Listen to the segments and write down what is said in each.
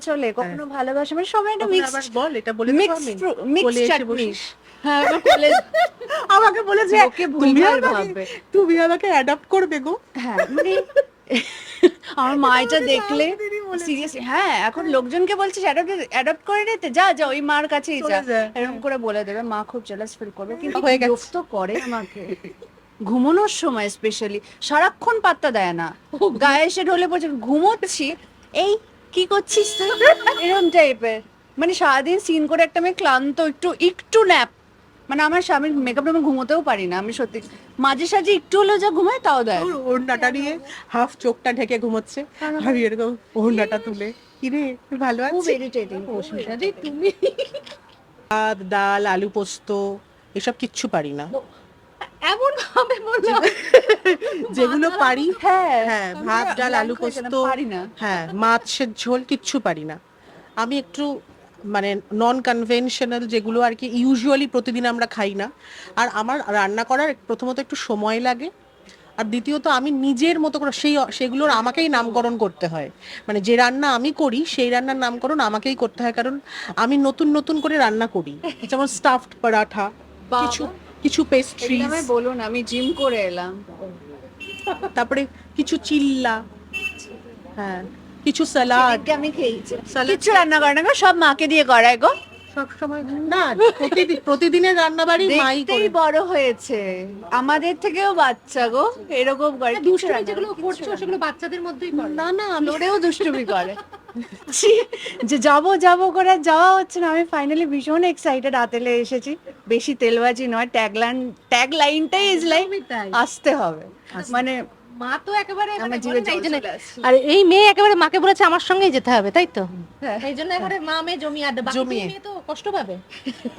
চলে কখনো ভালোবাসা মানে সবাই একটা বল এটা বলে চাটনি হ্যাঁ এবার আমাকে বলেছে লোকে তুমি ভুলভাল ভাববে। তুমি আমাকে অ্যাডাপ্ট করবে গো। হ্যাঁ মানে আমার মা এটা দেখলে সিরিয়াসলি হ্যাঁ এখন লোকজনকে বলছে অ্যাডাপ্ট করে নিতে যা যা ওই মার কাছেই যা। এরকম করে বলে দেবে মা খুব জেলাস ফিল করবে। কিন্তু হয়ে বিরক্ত করে আমাকে। ঘুমানোর সময় স্পেশালি সারাক্ষণ পাত্তা দেয় না। গায়ে এসে ঢলে পড়ছে ঘুমোচ্ছি এই কি করছিস তুই? এরকম টাইপের মানে সারাদিন সিন করে একটা মেয়ে ক্লান্ত একটু একটু ন্যাপ মানে আমার স্বামীর মেকআপ আমি ঘুমোতেও পারি না আমি সত্যি। মাঝে সাঝে একটু হলেও যা ঘুমায় তাও দেয়। ওর ওড়নাটা নিয়ে হাফ চোখটা ঢেকে ঘুমোচ্ছে। আমি এরকম ওড়নাটা তুলে কিরে ভালো খুব ইরিটেটিং তুমি। ভাত ডাল আলু পোস্ত এসব কিচ্ছু পারি না। এমন ভাবে বললাম যেগুলো পারি হ্যাঁ হ্যাঁ ভাত ডাল আলু পোস্ত পারি না। হ্যাঁ মাছের ঝোল কিচ্ছু পারি না। আমি একটু মানে নন কনভেনশনাল যেগুলো আর কি ইউজুয়ালি প্রতিদিন আমরা খাই না। আর আমার রান্না করার প্রথমত একটু সময় লাগে। আর দ্বিতীয়ত আমি নিজের মতো করে সেই সেগুলোর আমাকেই নামকরণ করতে হয়। মানে যে রান্না আমি করি সেই রান্নার নামকরণ আমাকেই করতে হয়। কারণ আমি নতুন নতুন করে রান্না করি। যেমন স্টাফড পরাঠা কিছু কিছু পেস্ট্রি আমায় বলুন আমি জিম করে এলাম। তারপরে কিছু চিল্লা। হ্যাঁ কিছু স্যালাড আমি খেয়েছি কিচ্ছু রান্না করে না গো সব মাকে দিয়ে করায় গো। সব সময় না প্রতিদিন প্রতিদিনের রান্না বাড়ি মাই করে। বড় হয়েছে। আমাদের থেকেও বাচ্চা গো এরকম করে কিচ্ছু দুষ্টুমি যেগুলো করছ সেগুলো বাচ্চাদের মধ্যেই করে। না না আমি ফ্লোরেও দুষ্টুমি করে। যে যাব যাব করে যাওয়া হচ্ছে না। আমি ফাইনালি ভীষণ এক্সাইটেড আতেলে এসেছি। বেশি তেলবাজি নয় ট্যাগলাইন ট্যাগ লাইনটাই ইজ লাইক আসতে হবে। মানে মা তো একেবারে আমার। আর এই মেয়ে একেবারে মাকে বলেছে আমার সঙ্গেই যেতে হবে তাই তো? হ্যাঁ। এই জন্য একেবারে মা মেয়ে জমি আড্ডা। জমি। মেয়ে তো কষ্ট পাবে।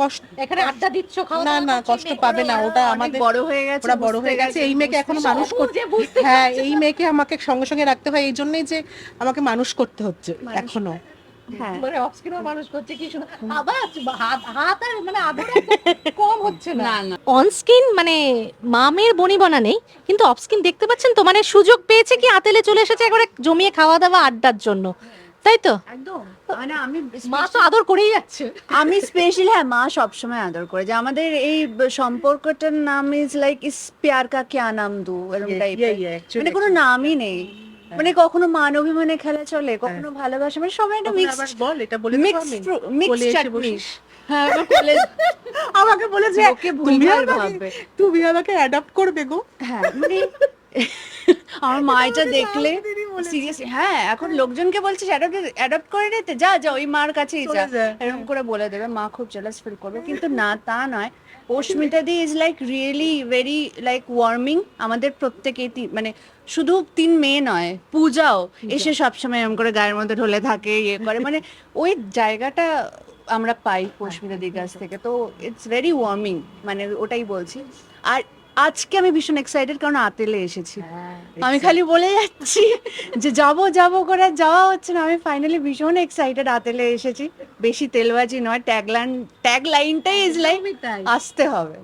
কষ্ট। এখানে আড্ডা দিচ্ছ খাওয়া না না কষ্ট পাবে না ওটা আমাদের বড় হয়ে গেছে ওরা বড় হয়ে গেছে। এই মেয়েকে এখনও মানুষ করতে হ্যাঁ এই মেয়েকে আমাকে সঙ্গে সঙ্গে রাখতে হয় এই জন্যই যে আমাকে মানুষ করতে হচ্ছে এখনও। মানে অফ মানুষ করছে কি শুনে আবার হাত হাত আর মানে আদর কম হচ্ছে না। অন স্ক্রিন মানে মামের বনি বনা নেই কিন্তু অফ স্ক্রিন দেখতে পাচ্ছেন তো? মানে সুযোগ পেয়েছে কি আতেলে চলে এসেছে একবারে জমিয়ে খাওয়া দাওয়া আড্ডার জন্য? তাই তো? একদম। মানে আমি মা তো আদর করেই যাচ্ছে। আমি স্পেশালি হ্যাঁ মা সবসময় আদর করে। যে আমাদের এই সম্পর্কটার নাম ইজ লাইক ইস প্যার কা ক্যা নাম দু এরকম টাইপের মানে কোনো নামই নেই। মানে কখনো মান অভিমানে খেলা চলে কখনো ভালোবাসা মানে সবাই একটা মিক্স বল এটা বলে মিক্স? মিক্স চাটনি হ্যাঁ এবার আমাকে বলেছে লোকে তুমি আমাকে। তুমি আমাকে অ্যাডাপ্ট করবে গো। হ্যাঁ মানে আমার মা এটা দেখলে সিরিয়াসলি হ্যাঁ এখন লোকজনকে বলছে অ্যাডাপ্ট করে নিতে যা যা ওই মার কাছেই যা। যা। এরকম করে বলে দেবে মা খুব জেলাস ফিল করবে। কিন্তু না তা নয়। অস্মিতা দি is like really very like warming আমাদের প্রত্যেকে মানে শুধু তিন মেয়ে নয় পূজাও। এসে সবসময় এরকম করে গায়ের মধ্যে ঢলে থাকে ইয়ে করে। মানে ওই জায়গাটা আমরা পাই পশ্মিতা দির কাছ থেকে। তো ইটস ভেরি ওয়ার্মিং মানে ওটাই বলছি। আর আজকে আমি ভীষণ এক্সাইটেড কারণ আতেলে এসেছি। আমি খালি বলে যাচ্ছি যে যাব যাব করে যাওয়া হচ্ছে না। আমি ফাইনালি ভীষণ এক্সাইটেড আতেলে এসেছি। বেশি তেলবাজি নয় ট্যাগলাইন ট্যাগ লাইনটাই ইজ লাইক আসতে হবে।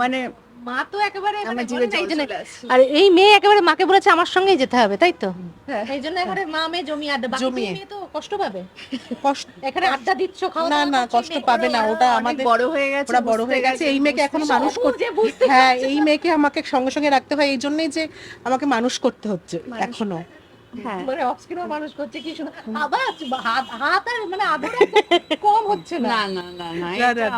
মানে মা তো একেবারে আমার এই জন্য- আর এই মেয়ে একেবারে মাকে বলেছে আমার সঙ্গেই যেতে হবে তাই তো? হ্যাঁ। এই জন্য এখানে মা মেয়ে জমি আড্ডা বাকি। মেয়ে তো কষ্ট পাবে। কষ্ট। এখানে আড্ডা দিচ্ছ খাওয়া না না কষ্ট পাবে না ওটা আমাদের বড় হয়ে গেছে ওরা বড় হয়ে গেছে এই মেয়েকে এখন মানুষ করতে হ্যাঁ এই মেয়েকে আমাকে সঙ্গে সঙ্গে রাখতে হয় এই জন্যই যে আমাকে মানুষ করতে হচ্ছে এখনও। মানে অফ মানুষ করছে কি শুনে আবার হাত হাত আর মানে আদর কম হচ্ছে না। না না না।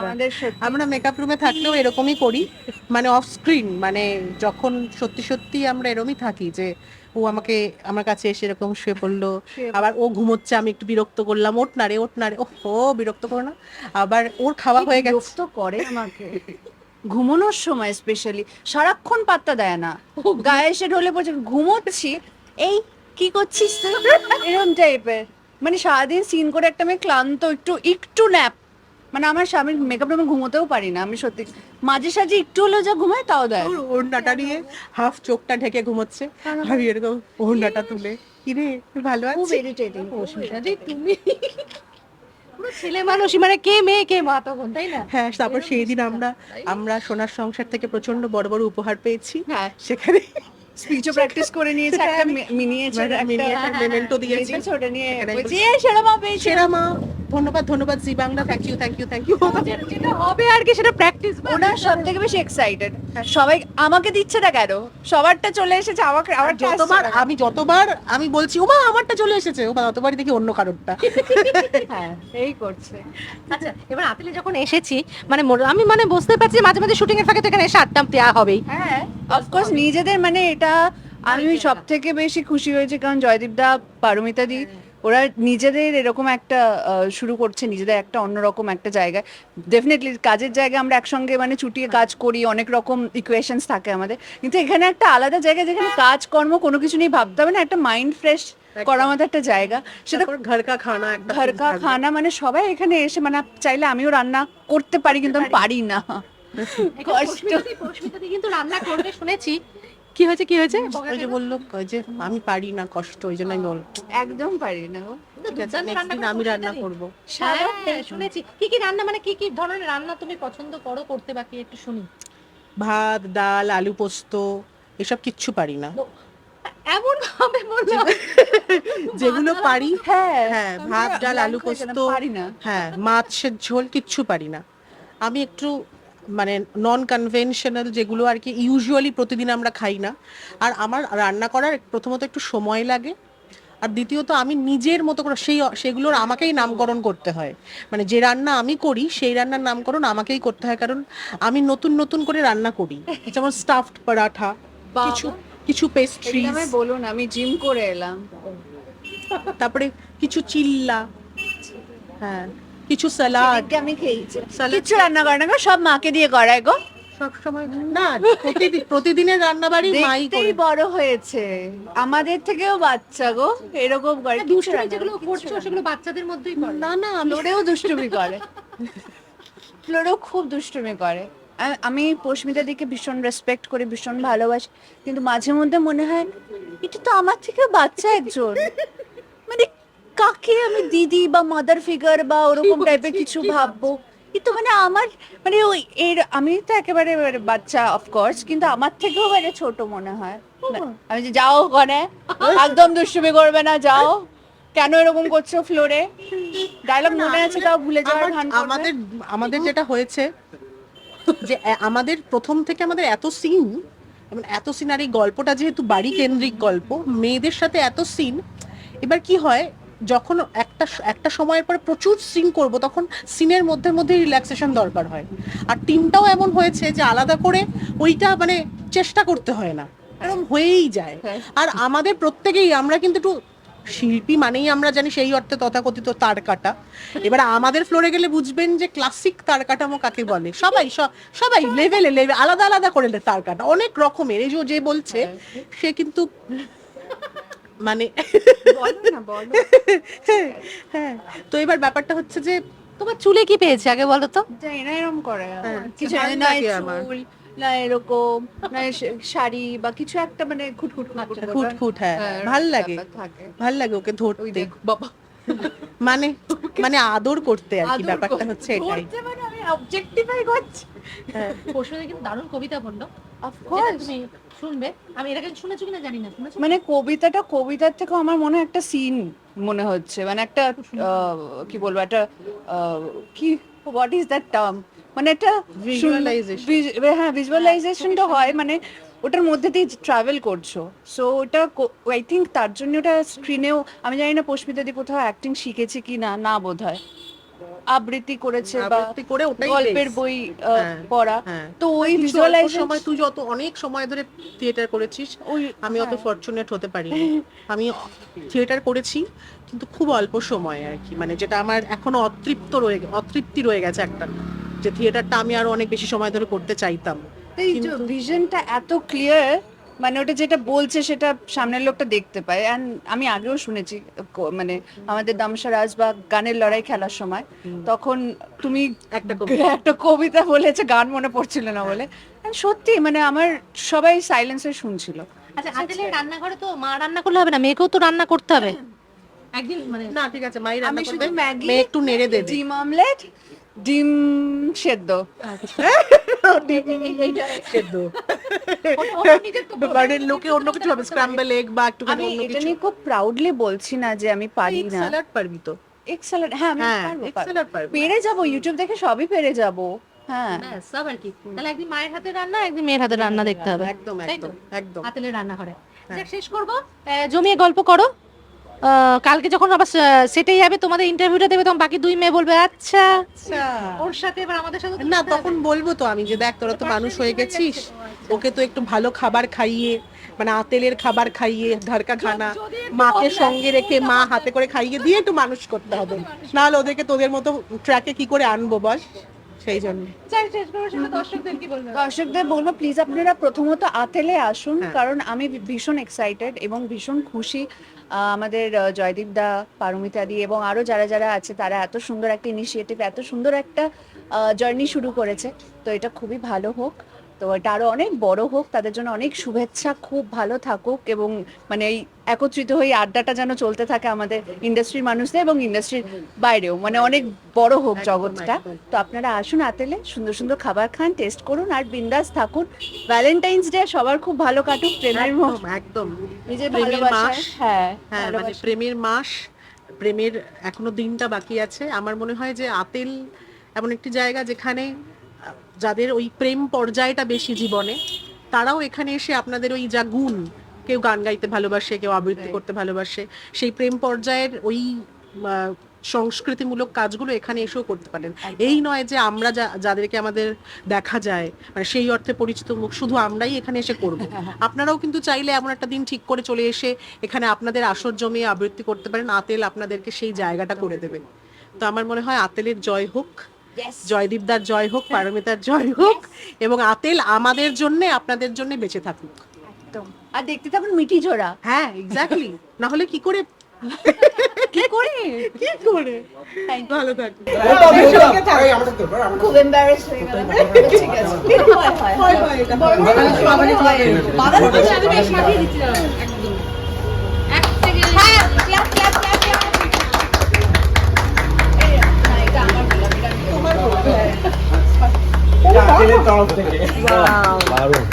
আমাদের আমরা মেকআপ রুমে থাকলেও এরকমই করি মানে অফ স্ক্রিন মানে যখন সত্যি সত্যি আমরা এরকমই থাকি যে ও আমাকে আমার কাছে এসে এরকম শুয়ে পড়ল আবার ও ঘুমোচ্ছে আমি একটু বিরক্ত করলাম ওঠ না রে ওট না রে ও বিরক্ত করো না। আবার ওর খাওয়া হয়ে গেছে। বিরক্ত করে আমাকে। ঘুমানোর সময় স্পেশালি সারাক্ষণ পাত্তা দেয় না। গায়ে এসে ঢলে পড়ছে ঘুমোচ্ছি এই কি করছিস তুই? এরকম টাইপের মানে সারাদিন সিন করে একটা মেয়ে ক্লান্ত একটু একটু ন্যাপ মানে আমার স্বামীর মেকআপ আমি ঘুমোতেও পারি না আমি সত্যি। মাঝে সাঝে একটু হলেও যা ঘুমায় তাও দেয়। ওর ওড়নাটা নিয়ে হাফ চোখটা ঢেকে ঘুমোচ্ছে। আমি এরকম ওড়নাটা তুলে। কিরে ভালো খুব ইরিটেটিং জি তুমি পুরো ছেলে মানুষই মানে কে মেয়ে কে মা তখন তাই না? হ্যাঁ তারপর সেই দিন আমরা আমরা সোনার সংসার থেকে প্রচণ্ড বড় বড় উপহার পেয়েছি। হ্যাঁ। সেখানে স্পিচও প্র্যাকটিস করে নিয়েছে একটা মিনিয়েচার একটা মেমেন্টো দিয়েছি। ওটা নিয়ে এখানে বলছি "এ, সেরা মা পেয়েছে সেরা মা ধন্যবাদ ধন্যবাদ Zee Bangla thank you thank you thank you যেটা হবে আর কি সেটা প্র্যাকটিস ওনার সব থেকে বেশি এক্সাইটেড সবাই আমাকে দিচ্ছে না কেন? সবারটা চলে এসেছে আমাকে আমার যতবার আমি যতবার আমি বলছি ওমা আমারটা চলে এসেছে। ওমা ততবারই দেখি অন্য কারোরটা হ্যাঁ এই করছে। আচ্ছা এবার আতেলে যখন এসেছি মানে আমি মানে বুঝতে পারছি মাঝে মাঝে শুটিং এর ফাঁকে তো এখানে এসে আড্ডা দেওয়া হবেই। হ্যাঁ অফকোর্স নিজেদের মানে এটা আমি সব থেকে বেশি খুশি হয়েছি কারণ জয়দীপ দা পারমিতা দি ওরা নিজেদের এরকম একটা শুরু করছে নিজেদের একটা অন্যরকম একটা জায়গায়। ডেফিনেটলি কাজের জায়গায় আমরা একসঙ্গে মানে ছুটিয়ে কাজ করি অনেক রকম ইকুয়েশনস থাকে আমাদের। কিন্তু এখানে একটা আলাদা জায়গা যেখানে কাজকর্ম কোনো কিছু নিয়ে ভাবতে হবে না একটা মাইন্ড ফ্রেশ করার মতো একটা জায়গা। সেটা ঘর কা খানা ঘর কা খানা মানে সবাই এখানে এসে মানে চাইলে আমিও রান্না করতে পারি কিন্তু আমি পারি। না। কষ্ট। কিন্তু রান্না করবে শুনেছি। কি হয়েছে কি হয়েছে? ওই যে বলল যে আমি পারি না কষ্ট ওই জন্য আমি বল একদম পারি না গো। আমি রান্না করব। হ্যাঁ, শুনেছি। কি কি রান্না মানে কি কি ধরনের রান্না তুমি পছন্দ করো করতে বাকি একটু শুনি। ভাত ডাল আলু পোস্ত এসব কিচ্ছু পারি না। এমন ভাবে বলছো যেগুলো পারি হ্যাঁ হ্যাঁ ভাত ডাল আলু হয়ে পোস্ত পারি না। হ্যাঁ মাছের ঝোল কিচ্ছু পারি না। আমি একটু মানে নন কনভেনশনাল যেগুলো আর কি ইউজুয়ালি প্রতিদিন আমরা খাই না। আর আমার রান্না করার প্রথমত একটু সময় লাগে। আর দ্বিতীয়ত আমি নিজের মতো করে সেই সেগুলোর আমাকেই নামকরণ করতে হয়। মানে যে রান্না আমি করি সেই রান্নার নামকরণ আমাকেই করতে হয়। কারণ আমি নতুন নতুন করে রান্না করি। যেমন স্টাফড পরাঠা কিছু কিছু পেস্ট্রি বলুন আমি জিম করে এলাম। তারপরে কিছু চিল্লা। হ্যাঁ। কিছু স্যালাড আমি খেয়েছি। কিচ্ছু রান্না করে না গো সব মাকে দিয়ে করায় গো। সব সময় না প্রতিদিন প্রতিদিনের রান্না বাড়ি মাই দেখতেই করে বড় হয়েছে। আমাদের থেকেও বাচ্চা গো এরকম করে। কিচ্ছু দুষ্টুমি রান্না যেগুলো করে, করছ রান্না সেগুলো বাচ্চাদের মধ্যেই করে। না না আমি ফ্লোরেও দুষ্টুমি করে। ফ্লোরেও খুব দুষ্টুমি করে। আ- আমি পশ্মিতা দিকে ভীষণ রেসপেক্ট করি ভীষণ ভালোবাসি। কিন্তু মাঝে মধ্যে মনে হয় এটা তো আমার থেকে বাচ্চা একজন মানে কাকে আমি দিদি বা মাদার ফিগার বা ওরকম টাইপের কিছু ভাববো? কিন্তু মানে আমার মানে ওই এর আমি তো একেবারে এবারে বাচ্চা অফকোর্স কিন্তু আমার থেকেও মানে ছোট মনে হয়। আমি যে যাও ওখানে একদম দুষ্টুমি করবে না যাও। কেন এরকম করছ ফ্লোরে ডায়লগ মনে আছে তাও ভুলে যাওয়ার ভান আমাদের আমাদের যেটা হয়েছে যে আমাদের প্রথম থেকে আমাদের এত সিন এত সিন আর এই গল্পটা যেহেতু বাড়ি কেন্দ্রিক গল্প মেয়েদের সাথে এত সিন এবার কি হয় যখন একটা একটা সময়ের পরে প্রচুর সিন করব তখন সিনের মধ্যে মধ্যে রিল্যাক্সেশন দরকার হয়। আর টিমটাও এমন হয়েছে যে আলাদা করে ওইটা মানে চেষ্টা করতে হয় না। এরকম হয়েই যায়। হ্যাঁ। আর আমাদের প্রত্যেকেই আমরা কিন্তু একটু শিল্পী মানেই আমরা জানি সেই অর্থে তথাকথিত তার কাটা। এবার আমাদের ফ্লোরে গেলে বুঝবেন যে ক্লাসিক তার কাটামো কাকে বলে? সবাই সবাই লেভেলে লেভেল আলাদা আলাদা করে তার কাটা। অনেক রকমের। এই যে বলছে সে কিন্তু মানে বলো না বলো। হ্যাঁ তো এবার ব্যাপারটা হচ্ছে যে তোমার চুলে কি পেয়েছে আগে বলো তো? জানি এরকম করে। হ্যাঁ, কিছু না চুল না এরকম না শাড়ি বা কিছু একটা মানে খুটখুট খুটখুট ফুট ফুট হ্যাঁ হ্যাঁ, ভালো লাগে। ভালো লাগে ওকে ওই ধরতে দেখ বাবা। মানে মানে আদর করতে আর কি ব্যাপারটা হচ্ছে এটাই। মানে আমি অবজেক্টিফাই করছি। হ্যাঁ। পরশুদিন কিন্তু দারুণ কবিতা বলল। শুনবে? আমি এর আগে শুনেছো কিনা জানি না শুনেছো? মানে কবিতাটা কবিতার থেকে আমার মনে হয় একটা সিন মনে হচ্ছে। মানে একটা কি বলব একটা কি হোয়াট ইজ দ্যাট টার্ম মানে একটা. হ্যাঁ ভিজুয়ালাইজেশনটা হয় মানে ওটার মধ্যে দিয়ে ট্রাভেল করছ। সো ওটা আই থিঙ্ক তার জন্য ওটা স্ক্রিনেও আমি জানি না পশ্মিতা দি কোথাও অ্যাক্টিং শিখেছে কি না না বোধ হয় আবৃত্তি করেছে বা আবৃত্তি করে ওটাই গল্পের বই আহ, হ্যাঁ, পড়া। হ্যাঁ। তো ওই অল্প ভিজুয়ালাইজেশন সময় তুই যত অনেক সময় ধরে থিয়েটার করেছিস ওই আমি অত হ্যাঁ। ফরচুনেট হতে পারিনি। আমি থিয়েটার করেছি কিন্তু খুব অল্প সময় আর কি। মানে যেটা আমার এখনও অতৃপ্ত রয়ে গে- অতৃপ্তি রয়ে গেছে একটা যে থিয়েটারটা আমি আরও অনেক বেশি সময় ধরে করতে চাইতাম। এই যে ভিশনটা এত ক্লিয়ার মানে ওটা যেটা বলছে সেটা সামনের লোকটা দেখতে পায়। অ্যান্ড আমি আগেও শুনেছি ক- মানে আমাদের দামসা রাজ বা গানের লড়াই খেলার সময় তখন তুমি একটা একটা কবিতা বলেছে গান মনে পড়ছিল না বলে। And সত্যি মানে আমার সবাই সাইলেন্সে শুনছিল। আচ্ছা আদেলে রান্নাঘরে তো মা রান্না করলে হবে না মেয়েকেও তো রান্না করতে হবে। একদিন মানে না ঠিক আছে মাই রান্না আমি করবে শুধু ম্যাগি মেয়ে একটু নেড়ে দেবে। ডিম অমলেট ডিম সেদ্ধ। সেদ্ধ। ওটা- ওটা নিজের তো মানে লোকে অন্য কিছু হবে স্ক্রাম্বল এগ বা একটুখানি আমি এটা নিয়ে খুব প্রাউডলি বলছি না যে আমি পারি না। স্যালাড পারবি তো? এগ স্যালাড হ্যাঁ আমি হ্যাঁ পারব, পেরে যাব ইউটিউব দেখে সবই পেরে যাব। হ্যাঁ। সব আর কি? তাহলে একদিন মায়ের হাতে রান্না একদিন মেয়ের হাতে রান্না দেখতে হবে। একদম তাই তো? একদম। একদম হাতেলে রান্না করে হ্যাঁ। শেষ করব। আহ, জমিয়ে গল্প করো। কালকে যখন আবার সেটে যাবে তোমাদের ইন্টারভিউটা দেবে তখন বাকি দুই মেয়ে বলবে আচ্ছা আচ্ছা। ওর সাথে এবার আমাদের সাথে না তখন বলব তো আমি যে দেখ তোরা তো মানুষ হয়ে গেছিস। ওকে তো একটু ভালো খাবার খাইয়ে মানে আতেলের খাবার খাইয়ে ধারকা খানা মাকে সঙ্গে রেখে মা হাতে করে খাইয়ে দিয়ে একটু মানুষ করতে হবে। নাহলে ওদেরকে তোদের মতো ট্র্যাকে কি করে আনব বল? সেই জন্য। দর্শকদের বলবে প্লিজ আপনারা প্রথমত আতেলে আসুন হ্যাঁ। কারণ আমি ভীষণ এক্সাইটেড এবং ভীষণ খুশি আহ, আমাদের জয়দীপ দা পারমিতা দি এবং আরও যারা যারা আছে তারা এত সুন্দর একটা ইনিশিয়েটিভ এত সুন্দর একটা জার্নি শুরু করেছে। তো এটা খুবই ভালো হোক। তো এটা আরও অনেক বড় হোক তাদের জন্য অনেক শুভেচ্ছা খুব ভালো থাকুক এবং মানে এই একত্রিত হয়ে আড্ডাটা যেন চলতে থাকে আমাদের ইন্ডাস্ট্রির মানুষদের এবং ইন্ডাস্ট্রির বাইরেও মানে অনেক বড় হোক জগৎটা। তো আপনারা আসুন আতেলে সুন্দর সুন্দর খাবার খান টেস্ট করুন আর বিন্দাস থাকুন। ভ্যালেন্টাইন্স ডে সবার খুব ভালো কাটুক প্রেমের একদম নিজের মাস। হ্যাঁ হ্যাঁ মানে প্রেমের মাস প্রেমের এখনও দিনটা বাকি আছে। আমার মনে হয় যে আতেল এমন একটি জায়গা যেখানে যাদের ওই প্রেম পর্যায়টা বেশি জীবনে তারাও এখানে এসে আপনাদের ওই যা গুণ কেউ গান গাইতে ভালোবাসে কেউ আবৃত্তি করতে ভালোবাসে সেই প্রেম পর্যায়ের ওই সংস্কৃতিমূলক কাজগুলো এখানে এসেও করতে পারেন। এই নয় যে আমরা যাদেরকে আমাদের দেখা যায় মানে সেই অর্থে পরিচিত মুখ শুধু আমরাই এখানে এসে করব। আপনারাও কিন্তু চাইলে এমন একটা দিন ঠিক করে চলে এসে এখানে আপনাদের আসর জমিয়ে আবৃত্তি করতে পারেন আতেল আপনাদেরকে সেই জায়গাটা করে দেবে। তো আমার মনে হয় আতেলের জয় হোক. জয়দীপদার জয় হোক পারমিতার জয় হোক এবং আতেল আমাদের জন্য আপনাদের জন্য বেঁচে থাকুক। একদম। আর দেখতে থাকুন মিঠি জোড়া হ্যাঁ এক্স্যাক্টলি না হলে কি করে? কি করে? কি করে? ভালো থাকুন খুব এম্বারেস হয়ে গেলাম। ঠিক আছে। হয় হয় বাগানে তো আমি বেশ মাতিয়ে দিচ্ছি একদম এক সেকেন্ড হ্যাঁ ক্ল্যাপ ক্ল্যাপ ক্ল্যাপ ক্ল্যাপ এই না এটা আমার গোলাপ এটা আমি- আতেলের তরফ থেকে দারুণ